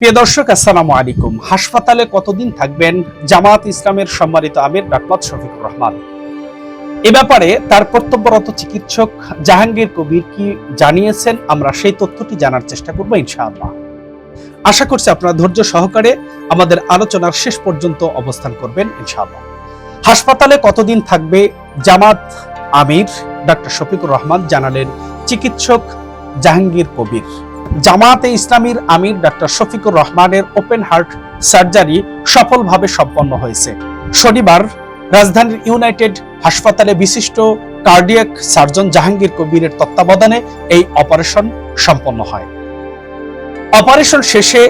প্রিয় দর্শক, আসসালামু আলাইকুম। হাসপাতালে কতদিন থাকবেন? জামাত ইসলামের সম্মানিত আমির ডাকমাত শফিকুর রহমান। এ ব্যাপারে তার কর্তব্যরত চিকিৎসক জাহাঙ্গীর কবির কি জানিয়েছেন? আমরা সেই তথ্যটি জানার চেষ্টা করব ইনশাআল্লাহ। আশা করছি আপনারা ধৈর্য সহকারে আমাদের আলোচনার শেষ পর্যন্ত অবস্থান করবেন ইনশাআল্লাহ। হাসপাতালে কতদিন থাকবে? জামাত আমির ডাক্তার শফিকুর রহমান জানালেন চিকিৎসক জাহাঙ্গীর কবির। জামাতে ইসলামীর আমির ডক্টর শফিকুর রহমানের ওপেন হার্ট সার্জারি সফলভাবে সম্পন্ন হয়েছে। শনিবার রাজধানীর ইউনাইটেড হাসপাতালে বিশিষ্ট কার্ডিয়াক সার্জন জাহাঙ্গীর কবিরের তত্ত্বাবধানে এই অপারেশন সম্পন্ন হয়। অপারেশন শেষে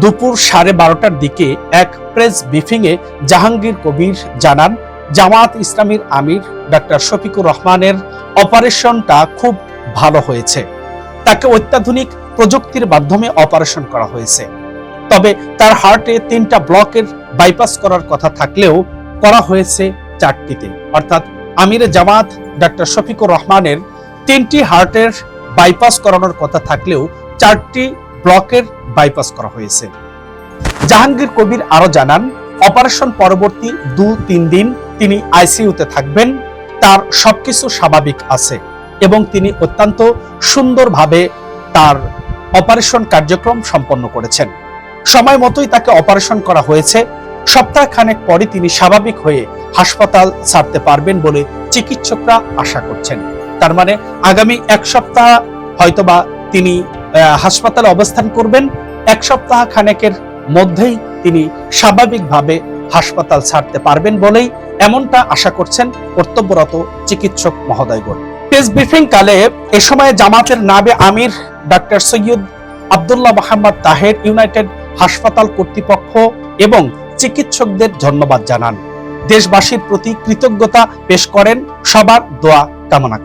দুপুর সাড়ে বারোটার দিকে এক প্রেস ব্রিফিংয়ে জাহাঙ্গীর কবির জানান জামাত ইসলামীর আমির ডাক্তার শফিকুর রহমানের অপারেশনটা খুব ভালো হয়েছে। তাকে অত্যাধুনিক প্রযুক্তির মাধ্যমে অপারেশন করা হয়েছে। তবে তার হার্টে তিনটা ব্লকের বাইপাস করার কথা থাকলেও করা হয়েছে চারটিতে। অর্থাৎ আমিরে জামাত ডক্টর শফিকুর রহমানের তিনটি হার্টের বাইপাস করানোর কথা থাকলেও চারটি ব্লকের বাইপাস করা হয়েছে। জাহাঙ্গীর কবির আরও জানান অপারেশন পরবর্তী দু, তিন দিন তিনি আইসিইউতে থাকবেন, তার সবকিছু স্বাভাবিক আছে এবং তিনি অত্যন্ত সুন্দরভাবে তার অপারেশন কার্যক্রম সম্পন্ন করেছেন। সময় মতোই তাকে অপারেশন করা হয়েছে। সপ্তাহ খানেক পরে তিনি স্বাভাবিক হয়ে হাসপাতাল ছাড়তে পারবেন বলে চিকিৎসকরা আশা করছেন। তার মানে আগামী এক সপ্তাহ হয়তোবা তিনি হাসপাতালে অবস্থান করবেন। এক সপ্তাহ খানেকের মধ্যেই তিনি স্বাভাবিকভাবে হাসপাতাল ছাড়তে পারবেন বলেই এমনটা আশা করছেন কর্তব্যরত চিকিৎসক মহোদয়গণ। প্রেস ব্রিফিং কালে এ সময় জামাতের নাবে আমির ডাক্তার সৈয়দ আবদুল্লাহ মোহাম্মদ তাহের ইউনাইটেড হাসপাতাল কর্তৃপক্ষ এবং চিকিৎসকদের ধন্যবাদ জানান। দেশবাসীর প্রতি কৃতজ্ঞতা পেশ করেন। সবার দোয়া কামনা করেন।